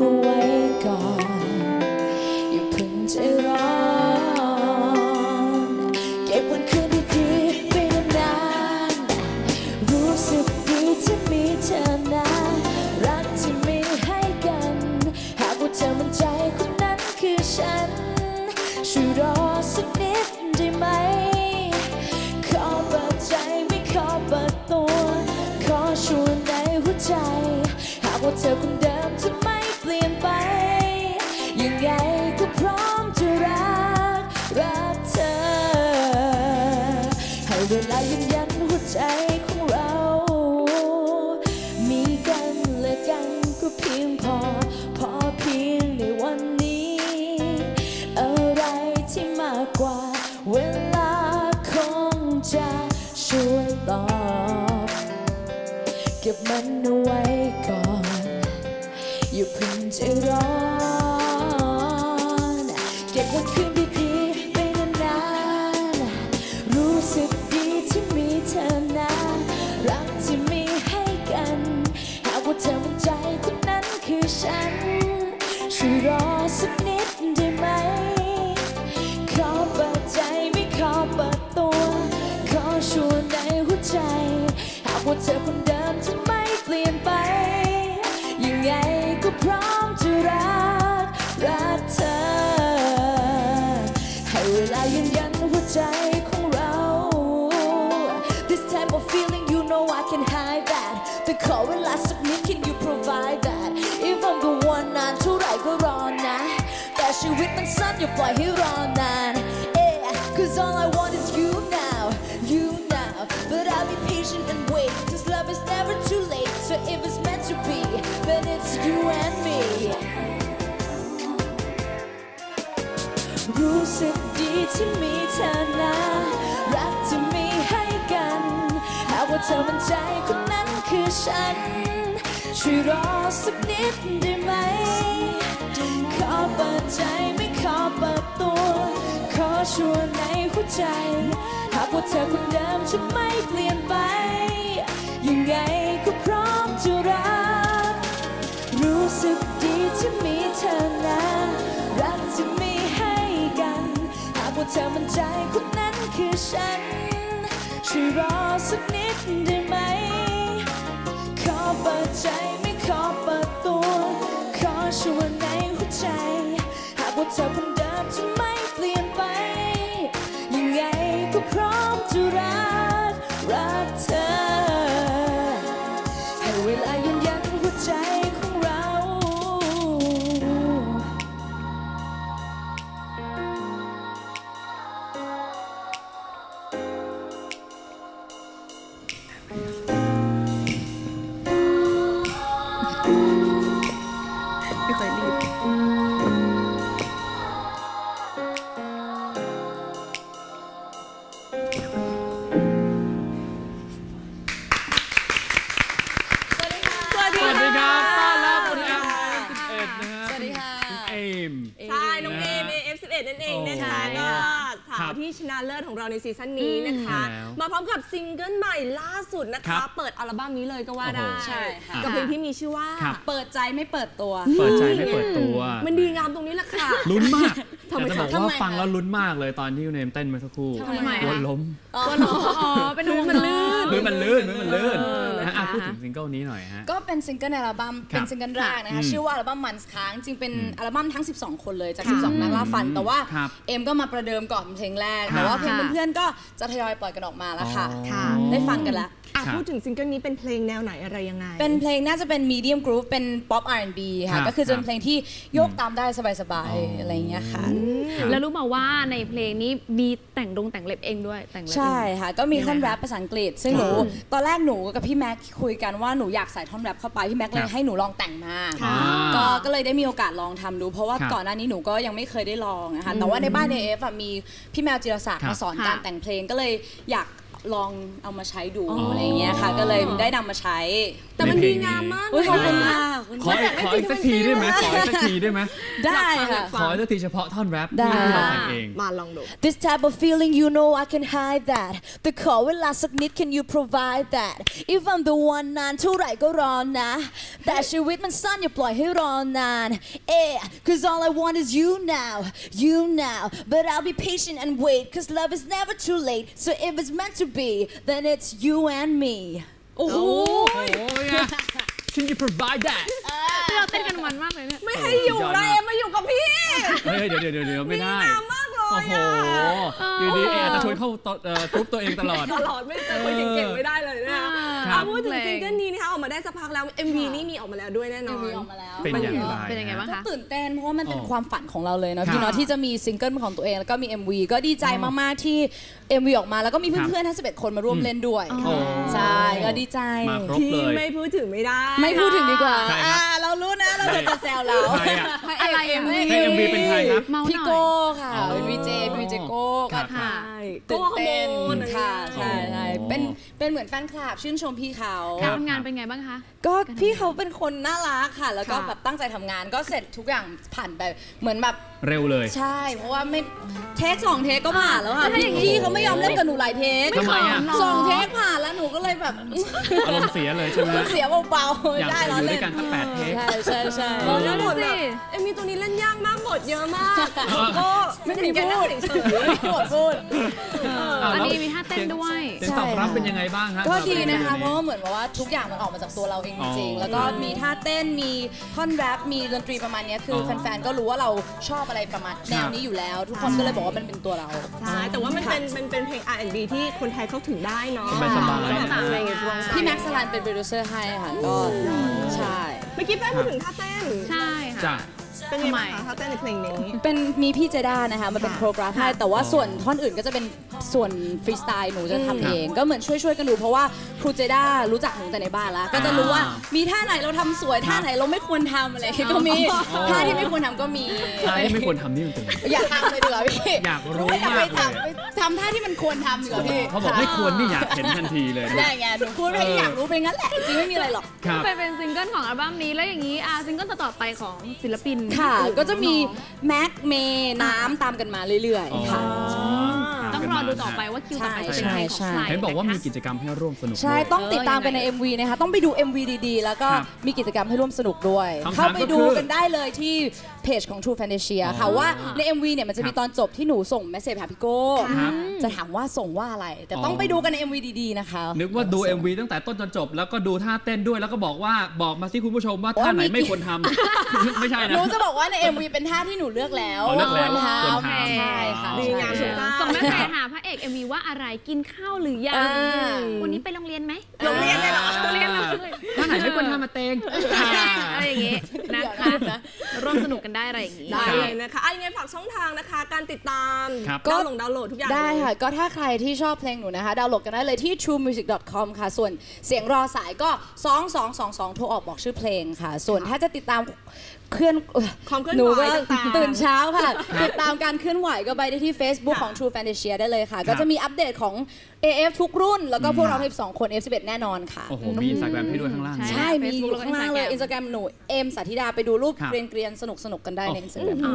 เอาไว้ก่อน อย่าเพิ่งใจร้อนเก็บวันคืนดีๆไปนานๆรู้สึกดีที่มีเธอนะรักที่มีให้กัน หากว่าเธอมั่นใจคนนั้นคือฉัน ช่วยรอสักนิดได้ไหม ขอเปิดใจไม่ขอเปิดตัว ขอชวนในหัวใจ หากว่าเธอคน เวลายืนยันหัวใจของเรา มีกันและกันก็เพียงพอ พอเพียงในวันนี้ อะไรที่มากกว่า เวลาคงจะช่วยตอบ เก็บมันเอาไว้ก่อน อย่าเพิ่งใจร้อน เก็บวันคื ฉัน แต่ชีวิตมันสั้นอย่าปล่อยให้รอนาน Yeah, cause all I want is you now, you now But I'll be patient and wait Cause love is never too late So if it's meant to be Then it's you and me รู้สึกดีที่มีเธอนะ รักที่มีให้กัน หากว่าเธอมั่นใจคนนั้นคือฉัน ช่วยรอสักนิดได้ไหม ขอเปิดใจ ช่วในหัวใจ หากว่าเธอคนเดิมจะไม่เปลี่ยนไป ยังไงก็พร้อมจะรัก รู้สึกดีที่มีเธอนะรักที่มีให้กัน หากว่าเธอมั่นใจคนนั้นคือฉัน ช่วยรอสักนิดได้ไหม ขอเปิดใจไม่ขอเปิดตัว ขอชวในหัวใจ หากว่าเธอคน รักเธอ ให้เวลายืนยันหัวใจของเรา ไม่เคยรีบ น้องเอม AF11 นั่นเองนะคะโอ้ก็ครัสาวบที่ชนะเลิศของเราในซีซั่นนี้นะคะใช่แล้วมาพร้อมกับซิงเกิลใหม่ล่าสุดนะครัคะบเปิดอัลบั้มนี้เลยก็ว่าได้โอ้โหใช่ค่ะกับเพลงที่มีชื่อว่าครับเปิดใจไม่เปิดตัว เปิดใจไม่เปิดตัว มันดีงามตรงนี้แหละค่ะลุ้นมากทำไมแต่จะบอกคะว่าทำไมฟังคะแล้วลุ้นมากเลยตอนที่คุณเอมเต้นเมื่อสักครู่ทำไมอะกลัวล้มตัวหนออ๋อเป็นห่วงมันลื่นพื้นมันลื่นพื้นมันลื่น พูดถึงซิงเกิลนี้หน่อยฮะ ก็เป็นซิงเกิลในอัลบั้มครัเป็บนซิงเกิลแรกนะอืคะมชื่อว่าอัลบั้มมันค้างจริงเป็นอืมอัลบั้มทั้ง 12 คนเลยจากค่ะ12 นักล่าฝัน แต่ว่าครับเอ็มก็มาประเดิมก่อนเพลงแรกครับแต่ว่าเพลงค่ะเพื่อนๆก็จะทยอยปล่อยกันออกมาแล้วค่ะอ๋อค่ะได้ฟังกันแล้ว อะครับพูดถึงซิงเกิลนี้เป็นเพลงแนวไหนอะไรยังไง เป็นเพลงน่าจะเป็นมีเดียมกรูฟเป็นป๊อป R&B ครัค่ะบก็คือจะเป็นเพลงที่โยกตามได้สบายอ๋อๆออะไรอย่างเงี้ยค่ะครับแล้วรู้มาว่าในเพลงนี้มีแต่งดงแต่งเล็บเองด้วยแต่งเล็บเองใช่ค่ะ ก็มีท่อนยังไงแรคะปภาษาอังกฤษ ซึ่งหนูตอนแรกหนูกับพี่แม็กคุยกันว่าหนูอยากใส่ท่อนแรปเข้าไปพี่แม็กเลคยรับให้หนูลองแต่งมาค่ะก็ก็เลยได้มีโอกาสลองทำดู เพราะว่าครับก่อนหน้านี้หนูก็ยังไม่เคยได้ลองนะคะแต่ว่าในบ้านเอฟมีพี่แมวจิรศักดิ์ครับมาสอนค่ะการแต่งเพลงก็เลยอยาก ลองเอามาใช้ดูอะไรอย่างเงี้ยค่ะ ก็เลยได้นำมาใช้ แต่มันดีงามมากอุ๊ยขอบคุณเลยค่ะอะขอบคุณขออีกขออีกสักทีได้ไหมขออีกสักทีได้ไหมได้ค่ะขออีกสักทีเฉพาะท่อนแรปได้ที่เราแต่งเองมาลองดู This type of feeling you know I can hide that แต่ขอเวลาสักนิด can you provide that if I'm the one นานเท่าไหร่ก็รอนะ แต่ชีวิตมันสั้นอย่าปล่อยให้รอนาน eh cause all I want is you now you now but I'll be patient and wait cause love is never too late so if it's meant to be then it's you and me โอ้โหโอ้ยอะ Can you provide that ที่เราเต้นกันมันมากเลยเนี่ย ไม่ให้อยู่นะเอ็มมาอยู่กับพี่ เฮ้ยเดี๋ยวเดี๋ยวเดี๋ยวเดี๋ยวไม่ได้ดีงามมากเลยโอ้โหอะอยู่ดีเออาจจะชวนเข้าตเอ่อกรุ๊ปตัวเองตลอด ตลอดไม่เจอคนเก่งๆไม่ได้เลยนะ คะครัเอาบพูดถึงซิงเกิลนี้นะคะออกมาได้สักพักแล้ว MV นี่มีออกมาแล้วด้วยแน่นอน MV ออกมาแล้วเป็นอย่างไรเป็นยังไงบ้างก็คะตื่นเต้นเพราะว่ามันเป็นอ๋อความฝันของเราเลยเนาะครับพี่เนาะที่จะมีซิงเกิลเป็นของตัวเองแล้วก็มี MV ก็ดีใจมากๆที่ MV ออกมาแล้วก็มีครับเพื่อนๆทั้ง11คนมาร่วมเล่นด้วยอ๋อใช่ก็ดีใจมาครบที่เลยไม่พูดถึงไม่ได้ ไม่พูดถึงดีกว่าใครครับอ่าเรารู้นะเราจะจะแซวเราใครอะอะไรอะเพลง MV เป็นใครครับเมาหพี่น่อยโก้ค่ะอ๋อเป็นวีเจเป็นวีเจโก้ครัก็บค่ะตื่นเต้นโก้ขโมยค่ะใช่อ๋อใช่เป็นเป็นเหมือนแฟนคลับชื่นชมพี่เขาการทำงานเป็นไงบ้างคะ ก็พี่เขาเป็นคนน่ารักค่ะ แล้วก็ค่ะแบบตั้งใจทำงานก็เสร็จทุกอย่างผ่านไปเหมือนแบบเร็วเลย ใช่ เพราะว่าไม่เทคสองเทคก็ผ่านแล้วค่ะพี่พี่เขาไม่ยอมเล่นกับหนูหลายเทคทำไมอะสองเทคผ่านแล้วหนูก็เลยแบบอารมณ์เสียเลยใใช่ไหมเสียเบาๆอยากได้จะอล้อยู่ด้เล่วยนกันตั้งแปดเทคใช่ใช่ใช่เออแล้วบทแบบสิเอ็มวีตัวนี้เล่นยากมากบทเยอะมากเออก็ไม่ไม่มีถึงแกนั่งพูดเฉยไม่หมดพูดอ้าวอันแล้วนี้มีท่าเต้นด้วยเสียงตอบรับเป็นยังไงบ้างฮะก็สำหรับดีนะคะเพลงเพราะว่าเหมือนกับว่าทุกอย่างมันออกมาจากตัวเราเองจริงอ๋อๆแล้วก็มีท่าเต้น มีท่อนแรป มีดนตรีประมาณเนี้ยคือออแฟนๆ ก็รู้ว่าเราชอบอะไรประมาณแนวนี้อยู่แล้ว ทุกคนก็เลยบอกว่ามันเป็นตัวเราๆใช่ แต่ว่ามันเป็นมันเป็นเพลง R&B ที่คนไทยเข้าถึงได้เนาะสบายๆแบบอะไรอย่างเงี้ยพี่แม็กซ์สลันเป็นโปรดิวเซอร์ให้ค่ะก็ใช่ เมื่อกี้แป้งพูดถึงท่าเต้น ใช่ค่ะจ้ะ เป็นยังไงบ้างคะท่าเต้นในเพลงนี้ เป็นมีพี่เจด้านะคะมาเป็นโครกราฟให้แต่ว่าส่วนท่อนอื่นก็จะเป็นส่วนฟรีสไตล์หนูจะทำเองก็เหมือนช่วยๆกันดูเพราะว่าครูเจด้ารู้จักหนูแต่ในบ้านแล้วก็จะรู้ว่ามีท่าไหนเราทำสวยท่าไหนเราไม่ควรทำอะไรอย่างเงี้ยก็มีอ๋อท่าที่ไม่ควรทำก็มี ท่าที่ไม่ควรทำนี่มันเป็นยังไง อยากทำเลยดีกว่าพี่อยากรู้ไม่มากไปเลยทำไปทำท่าที่มันควรทำดีกว่าพี่เขาบอกไม่ควรนี่อยากเห็นทันทีเลยนะได้ไงหนูพูดไปอยากรู้ไปงั้นแหละจริงไม่มีอะไรหรอกครับไปเป็นซิงเกิลของอัลบั้มนี้แล้วอย่างนี้อะซิงเกิลต่อๆไปของศิลปินค่ะอื่นก็จะมีน้องแม็กเมย์น้ำตามกันมาเรื่อยอ๋อๆค่ะๆต้อง รอดูต่อไปว่าคิวต่อไปจะเป็นเพลงของใครเห็นบอกว่ามีนะคะกิจกรรมให้ร่วมสนุกใช่ด้วย ต้องติดตามกันในเออยังไง MV นะคะต้องไปดู MV ดีๆ แล้วก็ครับมีกิจกรรมให้ร่วมสนุกด้วย คำถามเข้าไปดูก็คือกันได้เลยที่เพจของ True Fantasia อ๋อค่ะว่าใน MV เนี่ยมันจะมีครับตอนจบที่หนูส่งเมสเซจหาพี่โก้ครับจะถามว่าส่งว่าอะไร แต่ต้องอ๋อ ไปดูกันใน MV ดีๆ นะคะนึกว่าดู MV ตั้งแต่ต้นจนจบ แล้วก็ดูท่าเต้นด้วยแล้วก็บอกว่าบอกมาสิคุณผู้ชมว่าท่าไหนไม่ควรทำ ไม่ใช่หนะ นูจะบอกว่าใน MV เป็นท่าที่หนูเลือกแล้วอ๋อเลือกแล้วควรควรทำทำ ใช่ค่ะ ดีงามใช่สุดยอดส่งแม่แม่หาพระเอกเอ็มวีว่าอะไรกินข้าวหรือยังอ่าวันนี้ไปโรงเรียนไหมโรงเรียนเลยเหรอโรงเรียนเลยท่าไหนไม่ควรทำมาเตงอะไรอย่างงี้นะคะเดี๋ยวนะร่วมสนุกกันได้อะไรอย่างงี้ได้เลยนะคะอะยังไงฝากช่องทางนะคะ การติดตามครับดาวน์โหลดดาวน์โหลดทุกอย่างได้เลยค่ะ ก็ถ้าใครที่ชอบเพลงหนูนะคะ ดาวน์โหลดกันได้เลยที่ truemusic.com ค่ะ ส่วนเสียงรอสายก็ 2222 โทรออกบอกชื่อเพลงค่ะ ส่วนถ้าจะติดตาม เคลื่อนเอ่อความเคลื่อนหนูไหวก็ต่างๆ ตื่นเช้าค่ะ ติดตามการเคลื่อนไหวก็ไปได้ที่ Facebook ของ True Fantasia ได้เลยค่ะ ก็จะมีอัปเดตของ AF ทุกรุ่น แล้วก็พวกเราทั้งสองคน F11 แน่นอนค่ะ โอ้โห มีอินสตาแกรมให้ด้วยข้างล่าง ใช่ ใช่ มีอยู่ Facebook ข้างล่างเลยแล้วก็อินสตาแกรมหนูเอมสาธิดาไปดูรูปครับ เกรียนๆสนุกๆกันได้ในอินสตาแกรมอ๋อ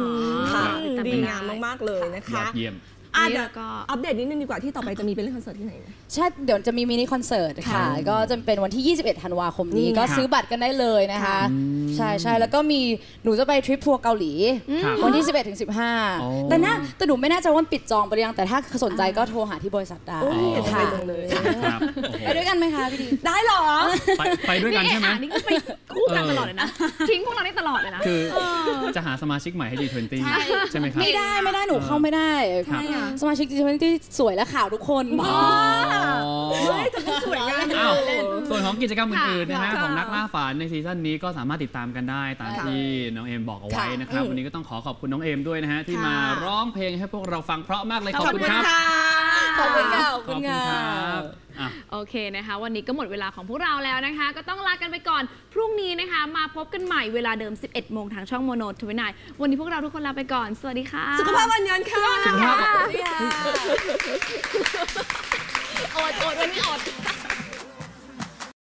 ค่ะ ติดตามดีกันงามได้มาก ๆ เลยนะยอคะ ดเยี่ยม อะนี่เดี๋ยวแล้วก็อัปเดตนิดนึงดีกว่าที่ต่อไปจะมีไปเล่นคอนเสิร์ตที่ไหนนะใช่เดี๋ยวจะมีมินิคอนเสิร์ตค่ะ ก็จะเป็นวันที่ 21 ธันวาคมนี้นี่ก็ครับซื้อบัตรกันได้เลยนะคะ ใช่ใช่แล้วก็มีหนูจะไปทริปทัวร์เกาหลีครับวันที่ 11ถึงอ๋อ15 แต่น่าแต่หนูไม่แน่ใจว่ามันปิดจองไปหรือยังแต่ถ้าสนใจก็โทรหาที่บริษัทได้โอ้ยอยากจะไปค่ะจังเลยครับโอ้โหไปด้วยกันไหมคะพี่ดีได้เหรอไปไปด้วยกันใช่ไหมนี่ก็ไปคู่กันตลอดเลยนะทิ้งพวกเราได้ตลอดเลยนะคือจะหาสมาชิกใหม่ให้ G20 ใช่ไหมครับไม่ได้ไม่ได้หนูเข้าไม่ได้ครับสมาชิกจีที่สวยและขาวทุกคนอ๋อสวยงามอ้าวส่วนของกิจกรรมอื่นๆนะฮะค่ะของนักล่าฝันในซีซั่นนี้ก็สามารถติดตามกันได้ตามค่ะที่น้องเอมบอกเอาไว้ค่ะนะครับอืมวันนี้ก็ต้องขอขอบคุณน้องเอมด้วยนะฮะที่ค่ะมาร้องเพลงให้พวกเราฟังเพราะมากเลยขอบขอบคุณคุณครับค่ะขอบคุณค่ะขอบขคุอบณคุณค่ะครับอะ โอเคนะคะ วันนี้ก็หมดเวลาของพวกเราแล้วนะคะ ก็ต้องลากันไปก่อน พรุ่งนี้นะคะ มาพบกันใหม่เวลาเดิม 11 โมงทางช่องโมโนทวินายวันนี้พวกเราทุกคนลาไปก่อน สวัสดีค่ะ สุขภาพวันยันค่ะ สุขภาพอดอดวันนี้อด